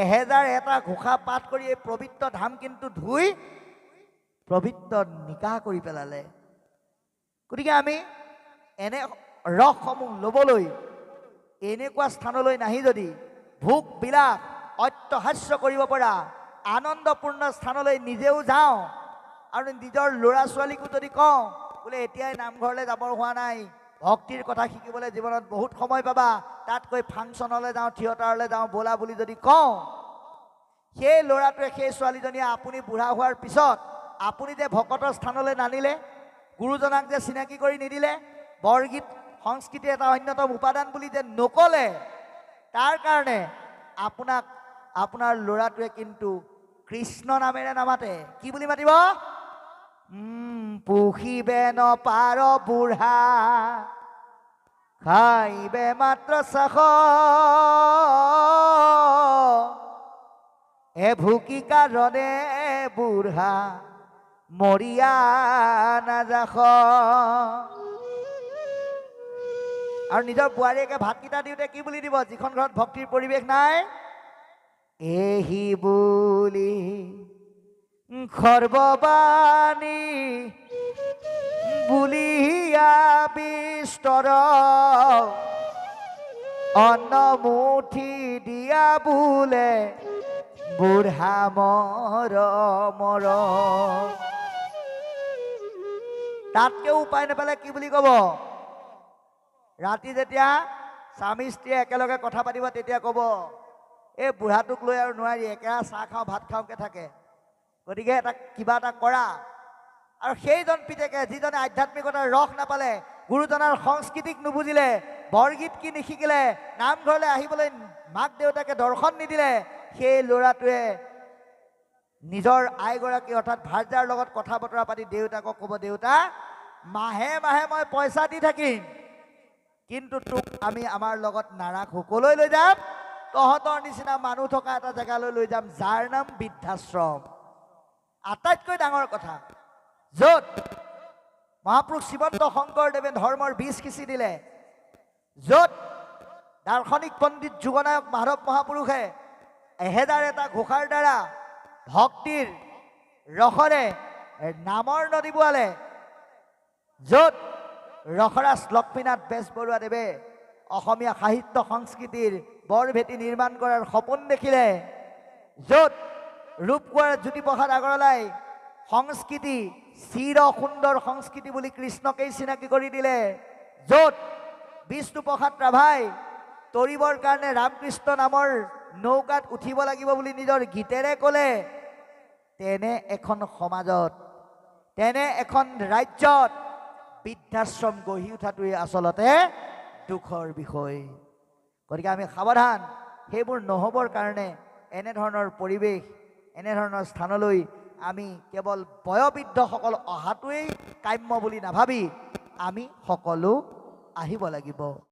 এহেজাৰ এটা ঘোষা পাঠ কৰি এই পবিত্ৰ ধাম কিন্তু ধুই পবিত্ৰ নিকাহ কৰি পেলালে। গতিকে আমি এনে ৰসসমূহ ল'বলৈ এনেকুৱা স্থানলৈ নাহি যদি ভোগ বিলাস অত্যহাস্য কৰিব পৰা আনন্দপূৰ্ণ স্থানলৈ নিজেও যাওঁ আৰু নিজৰ ল'ৰা ছোৱালীকো যদি কওঁ বোলে এতিয়াই নামঘৰলৈ যাবৰ হোৱা নাই। ভক্তিৰ কথা শিকিবলৈ জীৱনত বহুত সময় পাবা। তাতকৈ ফাংচনলৈ যাওঁ থিয়েটাৰলৈ যাওঁ ব'লা বুলি যদি কওঁ সেই ল'ৰাটোৱে সেই ছোৱালীজনীয়ে আপুনি বুঢ়া হোৱাৰ পিছত আপুনি যে ভকতৰ স্থানলৈ নানিলে গুৰুজনাক যে চিনাকি কৰি নিদিলে বৰগীত সংস্কৃতিৰ এটা অন্যতম উপাদান বুলি যে নকলে তাৰ কাৰণে আপোনাক আপোনাৰ ল'ৰাটোৱে কিন্তু কৃষ্ণ নামেৰে নামাতে। কি বুলি মাতিব? পুহিবে নপাৰ বুঢ়া, খাইবে মাত্ৰ চাখ এ ভুকি কাৰণে বুঢ়া, মৰিয়া নাযাখ আৰু নিজৰ বোৱাৰীয়েকে ভাতকেইটা দিওঁতে কি বুলি দিব? যিখন ঘৰত ভক্তিৰ পৰিৱেশ নাই, এহি বুলি খৰ্ববাণী বুলিয়া বিস্তৰ অন্নমুঠি দিয়া বোলে বুঢ়া মৰ মৰ তাতকেও উপায় নাপালে কি বুলি ক'ব? ৰাতি যেতিয়া স্বামী স্ত্ৰীয়ে একেলগে কথা পাতিব, তেতিয়া ক'ব এই বুঢ়াটোক লৈ আৰু নোৱাৰি, একেৰা চাহ খাওঁ, ভাত খাওঁকে থাকে। গতিকে এটা কিবা এটা কৰা। আৰু সেইজন পিতেকে যিজনে আধ্যাত্মিকতাৰ ৰস নাপালে গুৰুজনাৰ সংস্কৃতিক নুবুজিলে বৰগীত কি নিশিকিলে নামঘৰলৈ আহিবলৈ মাক দেউতাকে দৰ্শন নিদিলে সেই ল'ৰাটোৱে নিজৰ আইগৰাকী অৰ্থাৎ ভাৰ্যাৰ লগত কথা বতৰা পাতি দেউতাকক ক'ব দেউতা মাহে মাহে মই পইচা দি থাকিম কিন্তু তোক আমি আমাৰ লগত নাৰাখো কলৈ লৈ যাম তহঁতৰ নিচিনা মানুহ থকা এটা জেগালৈ লৈ যাম যাৰ নাম বৃদ্ধাশ্ৰম। আটাইতকৈ ডাঙৰ কথা। য'ত মহাপুৰুষ শ্ৰীমন্ত শংকৰদেৱে ধৰ্মৰ বীজ সিঁচি দিলে য'ত দাৰ্শনিক পণ্ডিত যুগনায়ক মাধৱ মহাপুৰুষে এহেজাৰ এটা ঘোষাৰ দ্বাৰা ভক্তিৰ ৰসৰে নামৰ নদী বোৱালে য'ত ৰসৰাজ লক্ষ্মীনাথ বেজবৰুৱাদেৱে অসমীয়া সাহিত্য সংস্কৃতিৰ বৰভেটি নিৰ্মাণ কৰাৰ সপোন দেখিলে য'ত ৰূপকোঁৱৰ জ্যোতিপ্ৰসাদ আগৰৱালাই সংস্কৃতি চিৰ সুন্দৰ সংস্কৃতি বুলি কৃষ্ণকেই চিনাকি কৰি দিলে। য'ত বিষ্ণুপ্ৰসাদ ৰাভাই তৰিবৰ কাৰণে ৰামকৃষ্ণ নামৰ নৌকাত উঠিব লাগিব বুলি নিজৰ গীতেৰে ক'লে তেনে এখন সমাজত তেনে এখন ৰাজ্যত বৃদ্ধাশ্ৰম গঢ়ি উঠাটোৱে আচলতে দুখৰ বিষয়। গতিকে আমি সাৱধান সেইবোৰ নহ'বৰ কাৰণে এনেধৰণৰ পৰিৱেশ এনেধৰণৰ স্থানলৈ আমি কেৱল বয়োবৃদ্ধসকল অহাটোৱেই কাম্য বুলি নাভাবি আমি সকলো আহিব লাগিব।